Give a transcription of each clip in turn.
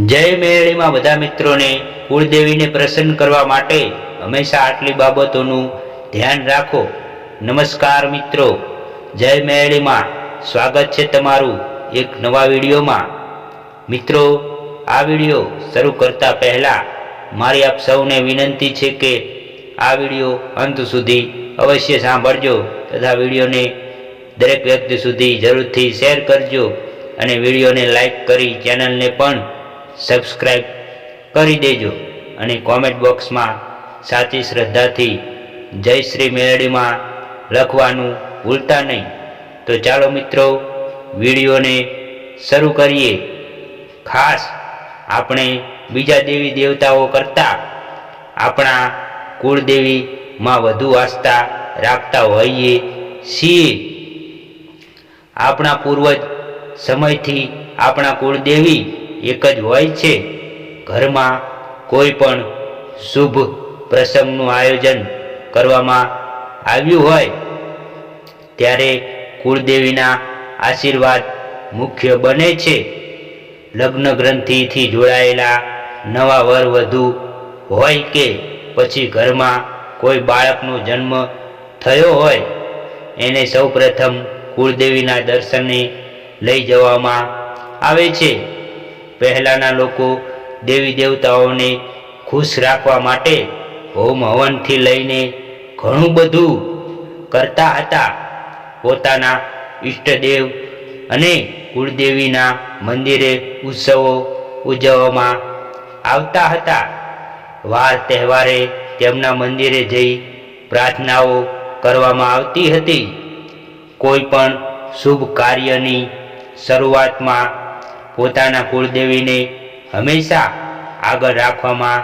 જય મેળીમાં બધા મિત્રોને કુળદેવીને પ્રસન્ન કરવા માટે હંમેશા આટલી બાબતોનું ધ્યાન રાખો. નમસ્કાર મિત્રો. જય મેળીમાં સ્વાગત છે તમારું એક નવા વિડીયોમાં. મિત્રો, આ વીડિયો શરૂ કરતા પહેલા મારી આપ સૌને વિનંતી છે કે આ વીડિયો અંત સુધી અવશ્ય સાંભળજો તથા વિડીયોને દરેક વ્યક્તિ સુધી જરૂરથી શેર કરજો અને વિડીયોને લાઈક કરી ચેનલને પણ સબસ્ક્રાઈબ કરી દેજો અને કોમેન્ટ બોક્સમાં સાચી શ્રદ્ધાથી જય શ્રી મેળડીમાં લખવાનું ભૂલતા નહીં. તો ચાલો મિત્રો, વિડીયોને શરૂ કરીએ. ખાસ આપણે બીજા દેવી દેવતાઓ કરતાં આપણા કુળદેવીમાં વધુ આસ્થા રાખતા હોઈએ છીએ. આપણા પૂર્વજ સમયથી આપણા કુળદેવી એક જ હોય છે. ઘરમાં કોઈ પણ શુભ પ્રસંગનું આયોજન કરવામાં આવ્યું હોય, ત્યારે કુળદેવીના આશીર્વાદ મુખ્ય બને છે. લગ્ન ગ્રંથિથી જોડાયેલા નવા વર વધુ હોય કે પછી ઘરમાં કોઈ બાળકનો જન્મ થયો હોય, એને સૌપ્રથમ કુળદેવીના દર્શને લઈ જવામાં આવે છે. પહેલાંના લોકો દેવી દેવતાઓને ખુશ રાખવા માટે હોમ હવનથી લઈને ઘણું બધું કરતા હતા. પોતાના ઈષ્ટદેવ અને કુળદેવીના મંદિરે ઉત્સવો ઉજવવામાં આવતા હતા. વાર તહેવારે તેમના મંદિરે જઈ પ્રાર્થનાઓ કરવામાં આવતી હતી. કોઈ પણ શુભ કાર્યની શરૂઆતમાં પોતાના કુળદેવીને હંમેશા આગળ રાખવામાં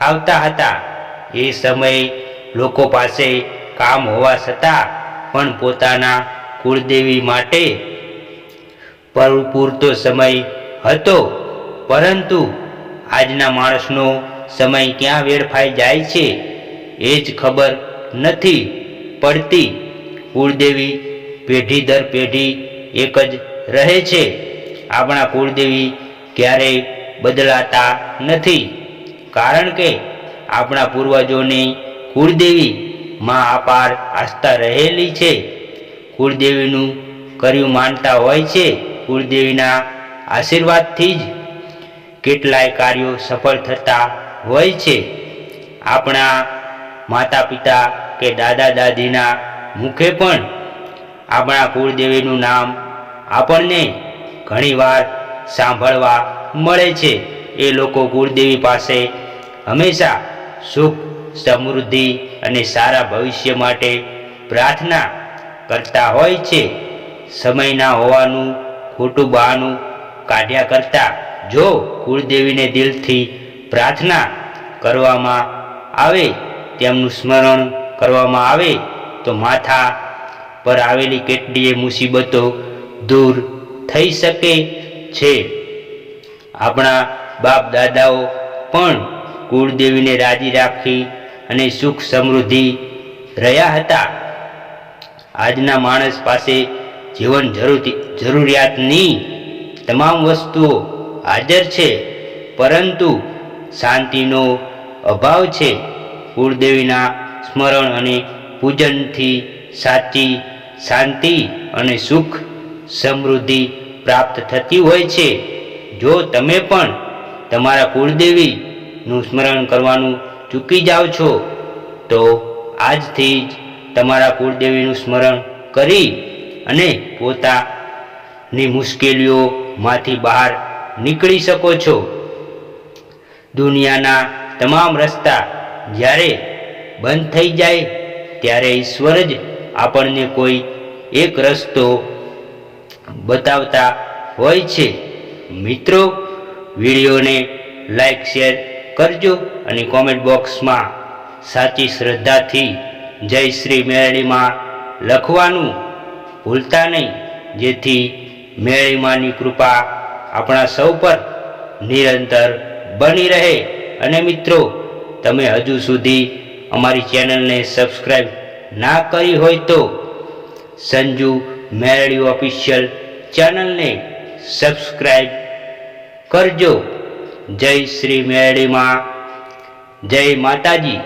આવતા હતા. એ સમયે લોકો પાસે કામ હોવા છતાં પણ પોતાના કુળદેવી માટે પર પૂરતો સમય હતો. પરંતુ આજના માણસનો સમય ક્યાં વેડફાઈ જાય છે એ જ ખબર નથી પડતી. કુળદેવી પેઢી દર પેઢી એક જ રહે છે. આપણા કુળદેવી ક્યારેય બદલાતા નથી. કારણ કે આપણા પૂર્વજોની કુળદેવી માં અપાર આસ્થા રહેલી છે. કુળદેવીનું કર્યું માનતા હોય છે. કુળદેવીના આશીર્વાદથી જ કેટલાય કાર્યો સફળ થતા હોય છે. આપણા માતા પિતા કે દાદા દાદીના મુખે પણ આપણા કુળદેવીનું નામ આપણને ઘણીવાર સાંભળવા મળે છે. એ લોકો કુળદેવી પાસે હંમેશા સુખ, સમૃદ્ધિ અને સારા ભવિષ્ય માટે પ્રાર્થના કરતા હોય છે. સમયના હોવાનું, ખોટું બહાનું કાઢ્યા કરતા જો કુળદેવીને દિલથી પ્રાર્થના કરવામાં આવે, તેમનું સ્મરણ કરવામાં આવે, તો માથા પર આવેલી કેટલીય મુસીબતો દૂર થઈ શકે છે. આપણા બાપ દાદાઓ પણ કુળદેવીને રાજી રાખી અને સુખ સમૃદ્ધિ રહ્યા હતા. આજના માણસ પાસે જીવન જરૂરી, જરૂરિયાતની તમામ વસ્તુઓ હાજર છે, પરંતુ શાંતિનો અભાવ છે. કુળદેવીના સ્મરણ અને પૂજનથી સાચી શાંતિ અને સુખ સમૃદ્ધિ પ્રાપ્ત થતી હોય છે. જો તમે પણ તમારા કુળદેવીનું સ્મરણ કરવાનું ચૂકી જાઓ છો, તો આજથી જ તમારા કુળદેવીનું સ્મરણ કરી અને પોતાની મુશ્કેલીઓમાંથી બહાર નીકળી શકો છો. દુનિયાના તમામ રસ્તા જ્યારે બંધ થઈ જાય, ત્યારે ઈશ્વર જ આપણને કોઈ એક રસ્તો બતાવતા હોય છે. મિત્રો, વિડીયોને લાઈક શેર કરજો અને કોમેન્ટ બોક્સમાં સાચી શ્રદ્ધાથી જય શ્રી મેળીમાં લખવાનું ભૂલતા નહીં. જેથી મેળીમાની કૃપા આપણા સૌ પર નિરંતર બની રહે. અને મિત્રો, તમે હજુ સુધી અમારી ચેનલને સબસ્ક્રાઈબ ના કરી હોય તો સંજુ મેળડી ઓફિશિયલ ચેનલને સબસ્ક્રાઈબ કરજો. જય શ્રી મેળીમાં જય માતાજી.